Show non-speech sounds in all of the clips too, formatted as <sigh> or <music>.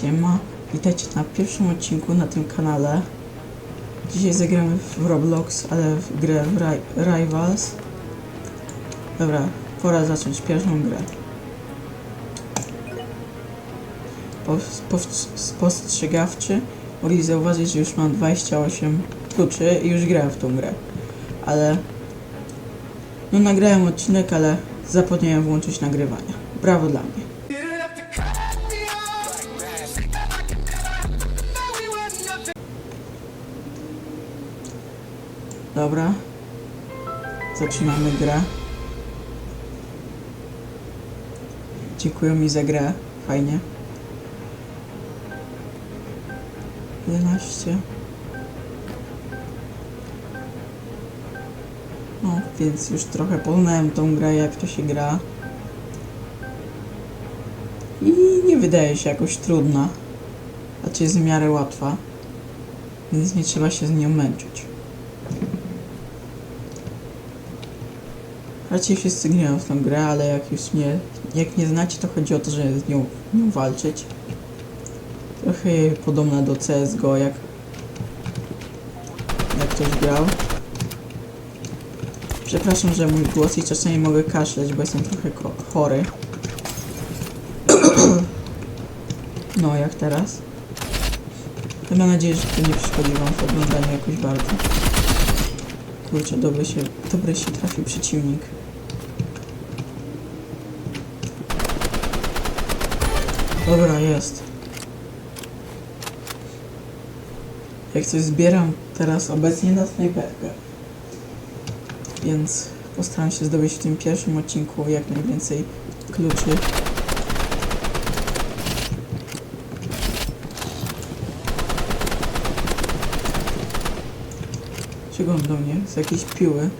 Siema, witajcie na pierwszym odcinku na tym kanale. Dzisiaj zagramy w Roblox, ale w grę w Ri Rivals. Dobra, pora zacząć pierwszą grę. Pos- pos- Spostrzegawczy mogli zauważyć, że już mam 28 kluczy i już grałem w tą grę. Ale... No nagrałem odcinek, ale zapomniałem włączyć nagrywania. Brawo dla mnie. Dobra. Zaczynamy grę. Dziękuję mi za grę. Fajnie. 11. No, więc już trochę poznałem tą grę, jak to się gra. I nie wydaje się jakoś trudna. Znaczy jest w miarę łatwa. Więc nie trzeba się z nią męczyć. Raczej wszyscy grają w tą grę, ale jak już nie, jak nie znacie, to chodzi o to, że z nią, nią walczyć. Trochę podobna do CSGO, jak, jak ktoś grał. Przepraszam, że mój głos i czasami mogę kaszleć, bo jestem trochę chory. No, jak teraz? To mam nadzieję, że to nie przeszkodzi wam w oglądaniu jakoś bardzo. Kurczę, dobry się, dobry się trafił przeciwnik. Dobra, jest. Jak coś zbieram teraz obecnie na snajperkę. Więc postaram się zdobyć w tym pierwszym odcinku jak najwięcej kluczy. Czego on do mnie? Z jakiejś piły.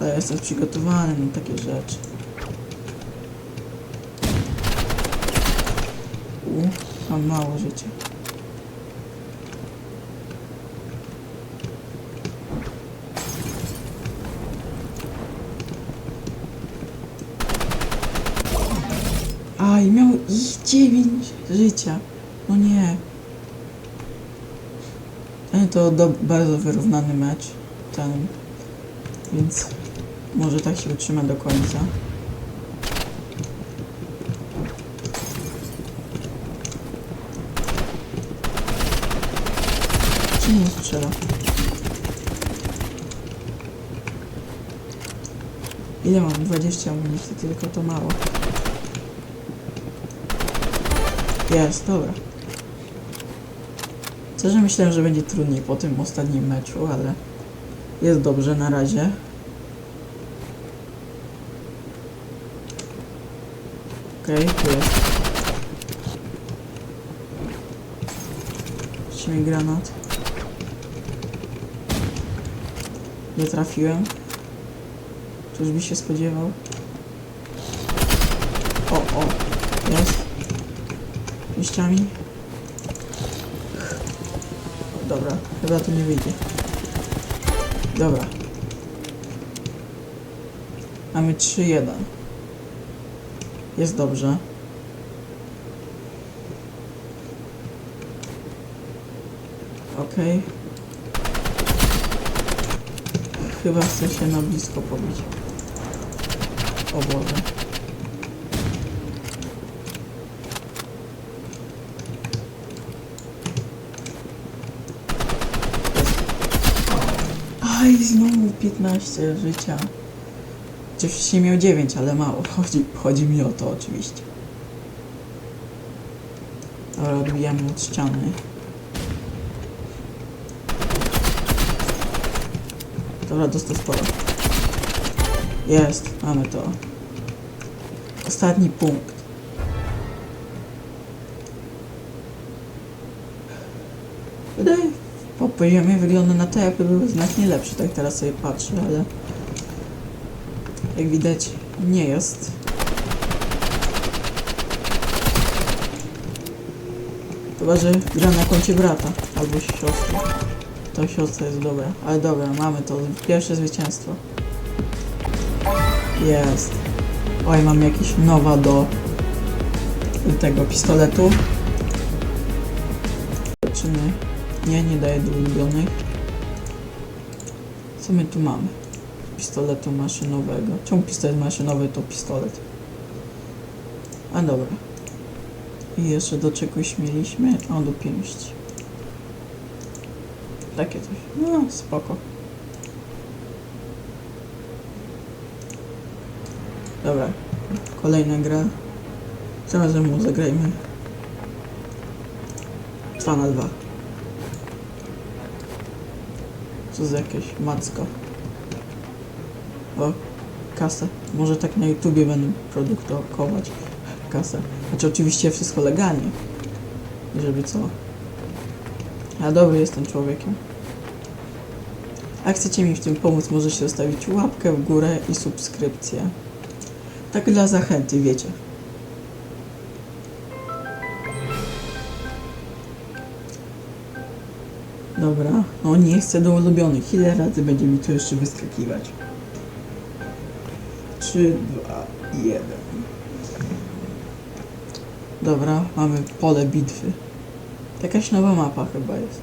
Ale jestem przygotowany na takie rzeczy. Mam mało życia. A, i miał ich 9 życia. No nie. To do, bardzo wyrównany mecz. Ten. Więc może tak się utrzyma do końca. Nie strzela? Ile mam? 20 amunicji, tylko to mało. Jest, dobra. Szczerze myślałem, że będzie trudniej po tym ostatnim meczu, ale jest dobrze na razie. Okej, tu jest. Granat. Nie trafiłem. Czyż by się spodziewał? O, o, jest. Liściami. Dobra, chyba to nie wyjdzie. Dobra. Mamy 3-1. Jest dobrze. Okej. Chyba chcę się na blisko pobić. O Boże. Aj, znowu 15 życia. Się miał 9, ale mało. Chodzi, chodzi mi o to oczywiście. Dobra, odbijamy od ściany. Dobra, dostał sporo. Jest, mamy to. Ostatni punkt. Wydaje, po poziomie wygląda na to, jakby był znacznie lepszy, tak teraz sobie patrzę, ale jak widać nie jest. Chyba, że gra na koncie brata albo siostry. To siostra jest dobra, ale dobra, mamy to. Pierwsze zwycięstwo. Jest. Oj, mam jakieś nowa do tego pistoletu. Zobaczymy. Nie, nie daje do ulubionych. Co my tu mamy? Pistoletu maszynowego. Czemu pistolet maszynowy to pistolet? A dobra. I jeszcze do czegoś mieliśmy? O, do pięści. Takie coś. No, spoko. Dobra. Kolejna gra. Tym razem mu zagrajmy. 2 na 2. Co za jakieś macka. O, kasę. Może tak na YouTubie będę produkować kasę. Znaczy oczywiście wszystko legalnie. Żeby co? Dobry jestem człowiekiem. A chcecie mi w tym pomóc, możecie zostawić łapkę w górę i subskrypcję. Tak dla zachęty, wiecie. Dobra, no nie chcę do ulubionych. Ile razy będzie mi to jeszcze wyskakiwać? 3, 2, 1. Dobra, mamy pole bitwy. Jakaś nowa mapa chyba jest.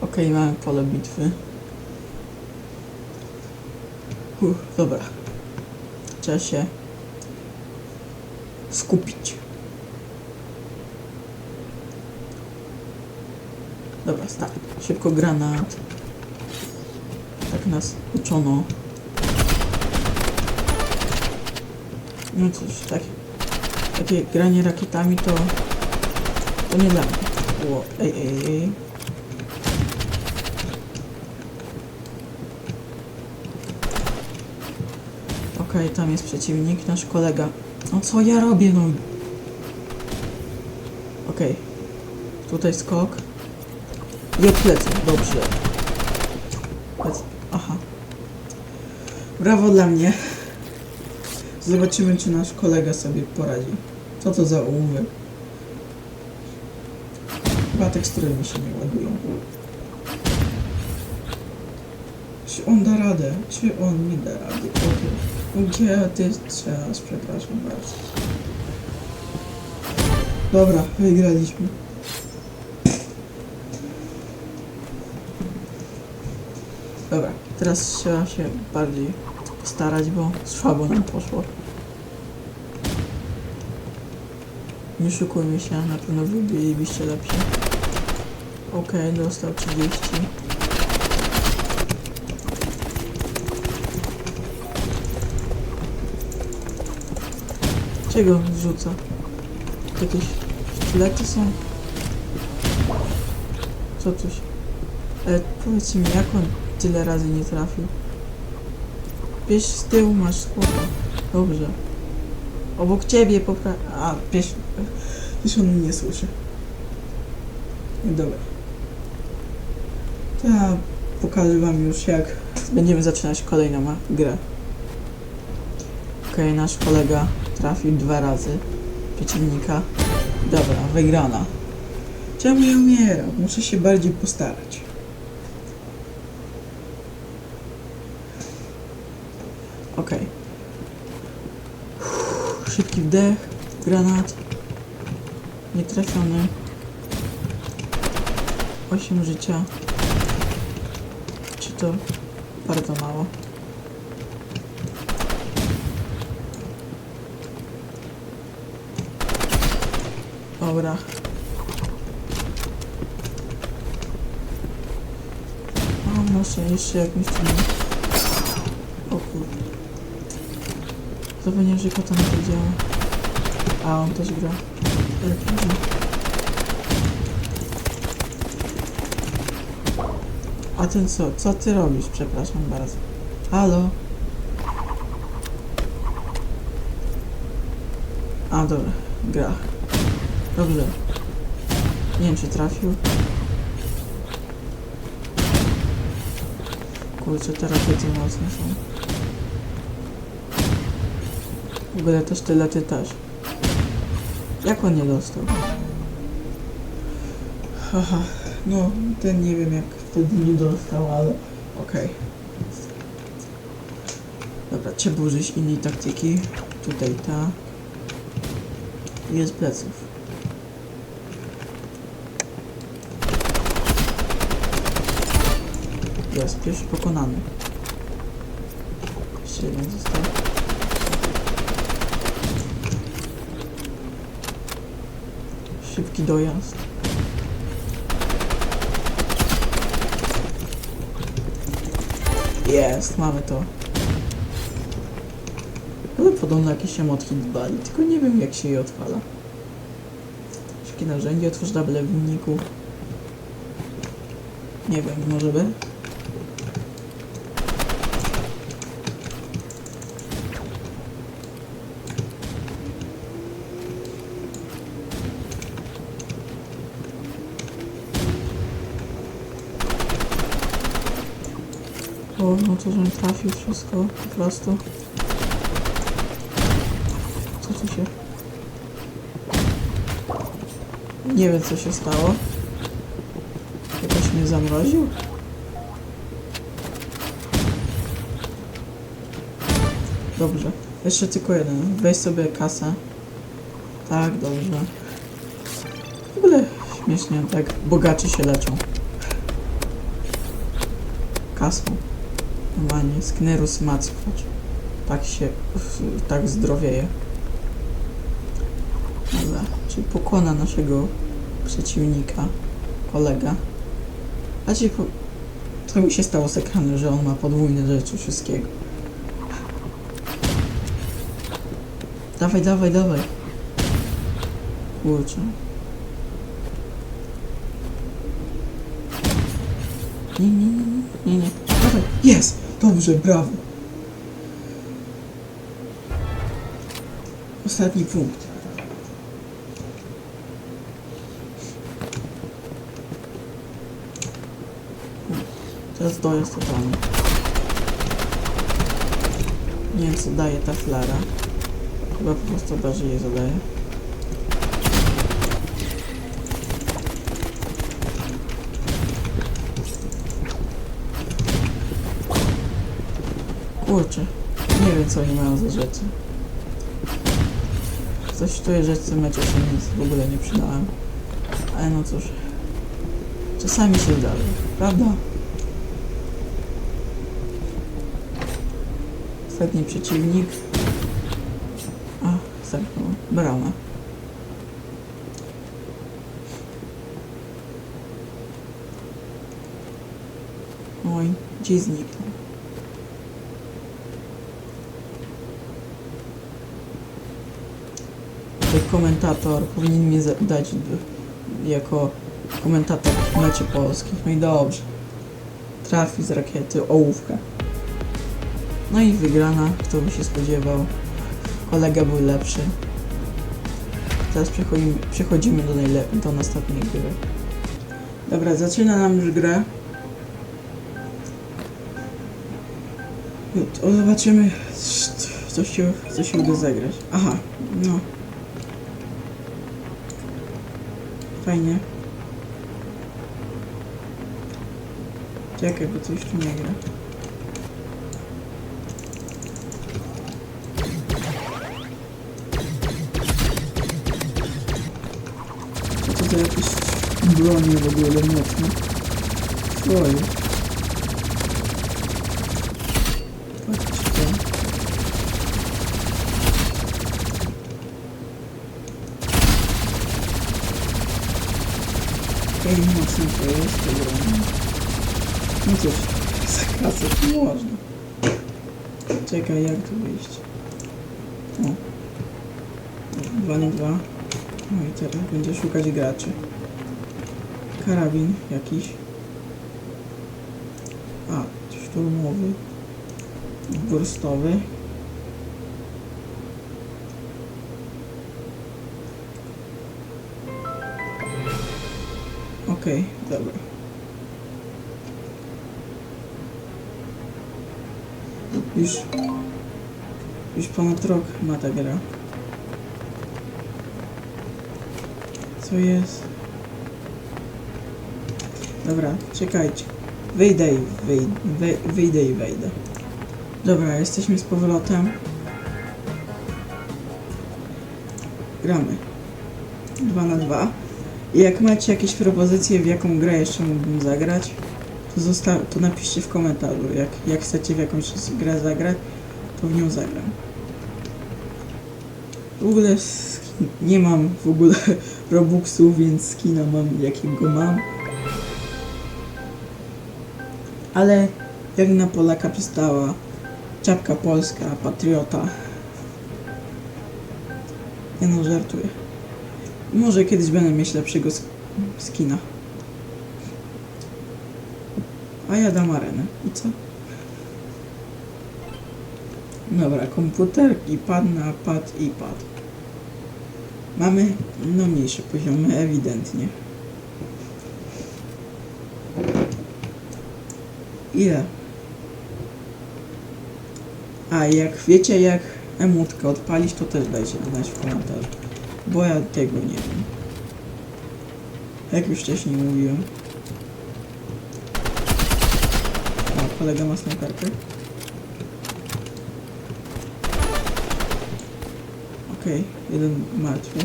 Okej, mamy pole bitwy. Uff, dobra. Trzeba się skupić. Dobra, start. Szybko granat. Tak nas uczono. No cóż, tak, takie granie rakietami to... To nie dla mnie. Ło, ej, ej, ej. Okej, tam jest przeciwnik, nasz kolega. No co ja robię, no? Okej. Tutaj skok. Od pleców, dobrze. Plec. Aha. Brawo dla mnie. Zobaczymy, czy nasz kolega sobie poradzi. Co to za ołówek? Chyba tekstury mi się nie ładują. Czy on da radę? Czy on nie da rady? Okej. Gdzie ty strzelasz? Przepraszam bardzo. Dobra, wygraliśmy. Dobra, teraz trzeba się bardziej postarać, bo słabo nam poszło. Nie szukujmy się, na pewno wy bylibyście lepsi. Okej, dostał 30. Czego on rzuca? Jakieś sztylety są? Co się... E, powiedz mi, jak on tyle razy nie trafił? Pies z tyłu masz spoko. Dobrze. Obok ciebie popra... A, pies... Pies on mnie nie słyszy. Dobra. To ja pokażę wam już jak będziemy zaczynać kolejną grę. Okej, nasz kolega trafił dwa razy przeciwnika. Dobra, wygrana. Czemu ja umieram? Muszę się bardziej postarać. Okej. Uff, Szybki wdech, granat. Nietrafiony. 8 życia. Czy to bardzo mało? Dobra. A może jeszcze jakimś tym... O kurde. Zapomniałem, że kota na to działa. A on też gra. RPG. A ten co? Co ty robisz? Przepraszam bardzo. Halo? A dobra, gra. Dobrze. Nie wiem czy trafił. Kurczę, te rakiety mocne są. W ogóle też tyle, ty też. Jak on nie dostał? Haha, no, ten nie wiem jak wtedy nie dostał, ale okej. Okay. Dobra, trzeba użyć innej taktyki. Tutaj ta. Jest pleców. Jest, pierwszy pokonany. Jeszcze jeden został. Szybki dojazd. Jest, mamy to. Ale podobno jakieś emotki dbali, tylko nie wiem jak się je odpala. Szybkie narzędzie, otwórz tabelę wyników. Nie wiem, może by? To żebym trafił wszystko po prostu. Co tu się... Nie wiem co się stało. Jakoś mnie zamroził? Dobrze. Jeszcze tylko jeden. Weź sobie kasę. Tak, dobrze. W ogóle śmiesznie, tak bogaci się leczą. Kasą. Normalnie, sknerus mackwacz. Tak się, tak zdrowieje. Dobra, czyli pokona naszego przeciwnika, kolega. A ci po... Co mi się stało z ekranu, że on ma podwójne rzeczy wszystkiego. Dawaj, dawaj, dawaj. Kurczę. Nie, nie, nie, nie, nie, nie. Dawaj, jest! Dobrze, brawo. Ostatni punkt. Teraz dojazd totalny. Nie wiem co daje ta flara. Chyba po prostu bardziej jej zadaje. Kurczę, nie wiem co oni mają za rzeczy. Coś w tym meczu się nic w ogóle nie przydałem. Ale no cóż. Czasami się zdarza, prawda? Ostatni przeciwnik. A, zamknął bramę. Oj, gdzie zniknął? Ten komentator powinien za- dać jako komentator meczy polskich. No i dobrze. Trafi z rakiety ołówkę. No i wygrana, kto by się spodziewał. Kolega był lepszy. Teraz przechodzimy, przechodzimy do, do następnej gry. Dobra, zaczyna nam już grę. O, zobaczymy, co się, co się uda zagrać. Aha, no. Fajnie. Czekaj, bo coś tu nie gra. Co to jakieś bronie w ogóle mocne? Swoje. Patrzcie. Ej, mocno to jest to broń. No cóż, za kasę to można. Czekaj, jak tu wyjść? O. Dwa na dwa. No i teraz będzie szukać graczy. Karabin jakiś. A, szturmowy. Burstowy. Okej, dobra. Już, już ponad rok ma ta gra. Co jest? Dobra, czekajcie. Wyjdę i wyjdę, wej, wyjdę i wejdę. Dobra, jesteśmy z powrotem. Gramy. 2 na 2. Jak macie jakieś propozycje, w jaką grę jeszcze mógłbym zagrać, to, zosta- to napiszcie w komentarzu. Jak, jak chcecie w jakąś grę zagrać, to w nią zagram. W ogóle skin- nie mam w ogóle <laughs> Robuxów, więc skina mam jakiego mam. Ale jak na Polaka przystała czapka polska, patriota. Nie no, żartuję. Może kiedyś będę mieć lepszego sk- skina. A ja dam arenę. I co? Dobra, komputer i pad na pad i pad. Mamy no mniejsze poziomy, ewidentnie. Ile? A jak wiecie jak emutkę odpalić, to też dajcie znać w komentarzu. Bo ja tego nie wiem. Jak już wcześniej mówiłem. O, kolega ma snajperkę. Okej, jeden martwy.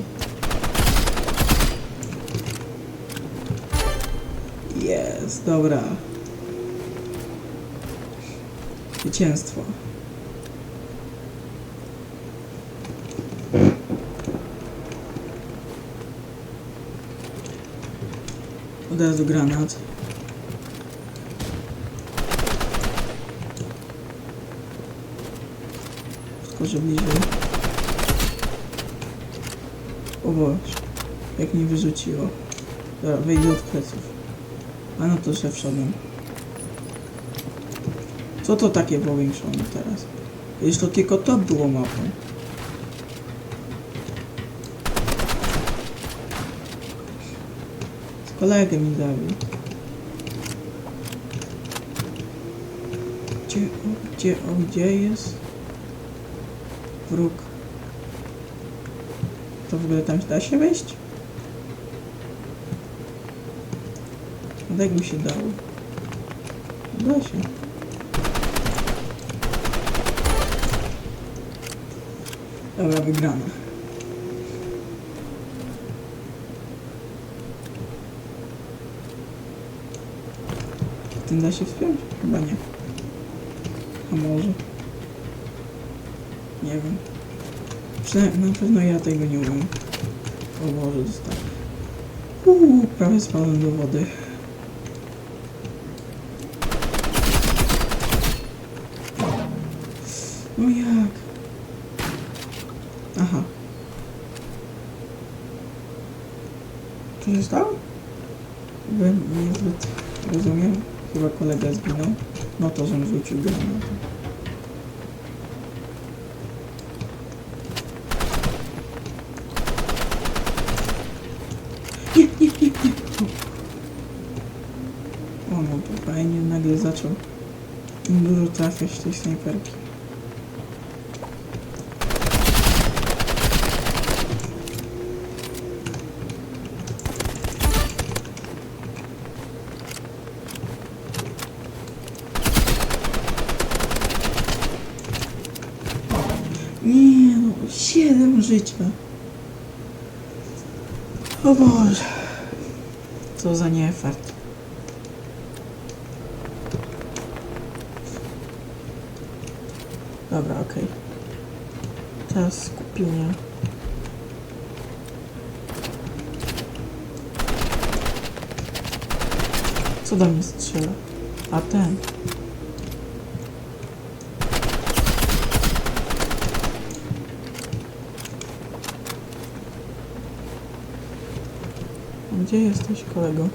Jest, dobra. Zwycięstwo. Od razu granat. Skoczę bliżej. O Boże, jak mnie wyrzuciło. Dobra, wejdę od pleców. A no to się wszedłem. Co to takie powiększone teraz? To tylko to było mapą. Kolegę mi zabił. Gdzie, o, gdzie, o, gdzie jest? Wróg. To w ogóle tam da się wejść? Jak mi się dało? Da się. Dobra, wygrana. Tym da się wspiąć? Chyba nie. A może? Nie wiem. Przynajmniej na pewno ja tego nie umiem. O Boże, dostałem. Uuu, prawie spadłem do wody. No jak? Aha. Co się stało? Byłem niezbyt rozumiem. Chyba kolega zginął. No to, że rzucił granat. Nie, nie, nie, nie. O no, to fajnie nagle zaczął im dużo trafiać tej snajperki. Nie no, 7 życia. O Boże. Co za niefart. Dobra, okej. Teraz skupienie. Co do mnie strzela? A ten. Gdzie jesteś, kolego?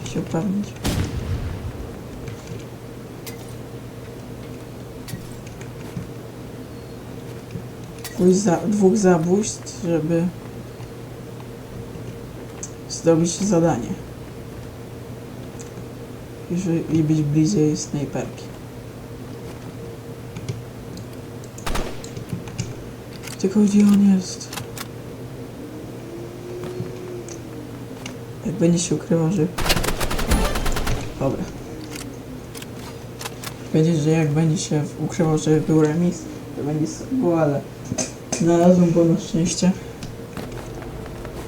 Chcę się upewnić. Za, dwóch zabójstw, żeby zrobić zadanie. I, I być bliżej snajperki. Tylko gdzie on jest? Jak będzie się ukrywał, że... Dobra. Wiedzieć, że jak będzie się ukrywał, że był remis, to będzie słabo, ale znalazłem go na szczęście.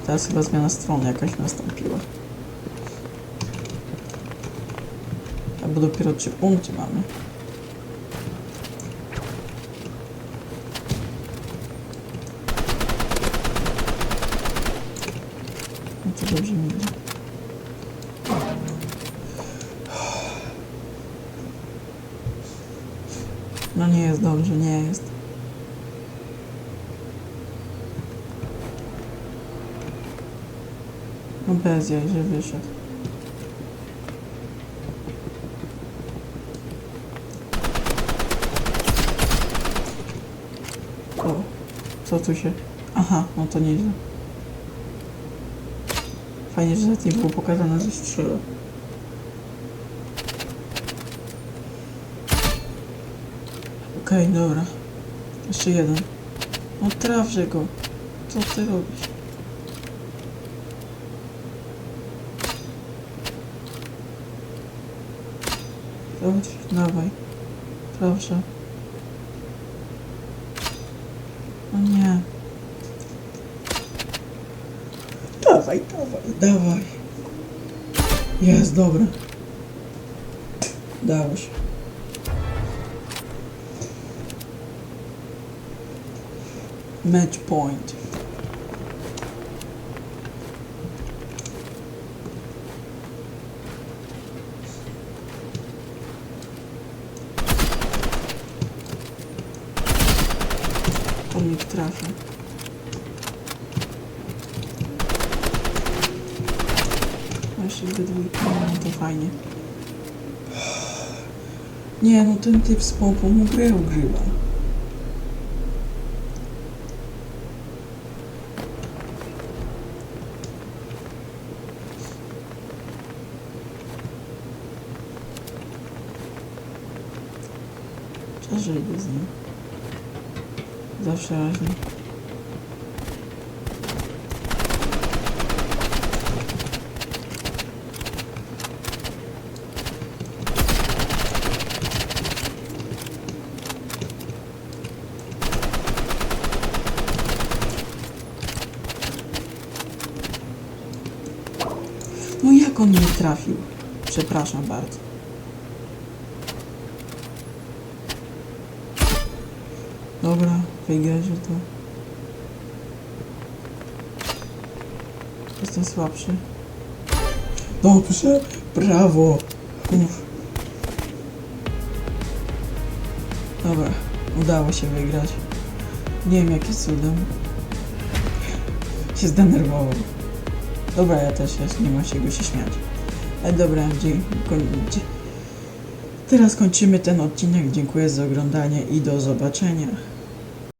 Teraz chyba zmiana strony jakaś nastąpiła. Albo dopiero trzy punkty mamy. Dobrze mi. No nie jest dobrze, nie jest. No bez jaj, że wyszedł. O, co tu się... Aha, no to nieźle. Fajnie, że nie było pokazane, że strzela. Okej, dobra. Jeszcze jeden. No trafże go. Co ty robisz? Chodź, dawaj. Proszę. O nie. Dawaj, dawaj, dawaj. Jest, dobra. Dało. Match point. Trafił. A Jeszcze dwie dwójki, no to fajnie. Nie, no ten typ z pompą mu grę ugrywa. Czas żyjmy z. Zawsze raźnie. No jak on nie trafił? Przepraszam bardzo. Dobra, wygrać to. Jestem słabszy. Dobrze, brawo. Uf. Dobra, udało się wygrać. Nie wiem jakim cudem. Się zdenerwował. Dobra, ja też jest, nie ma się go się śmiać. Ale dobra, dziękuję. Teraz kończymy ten odcinek. Dziękuję za oglądanie i do zobaczenia.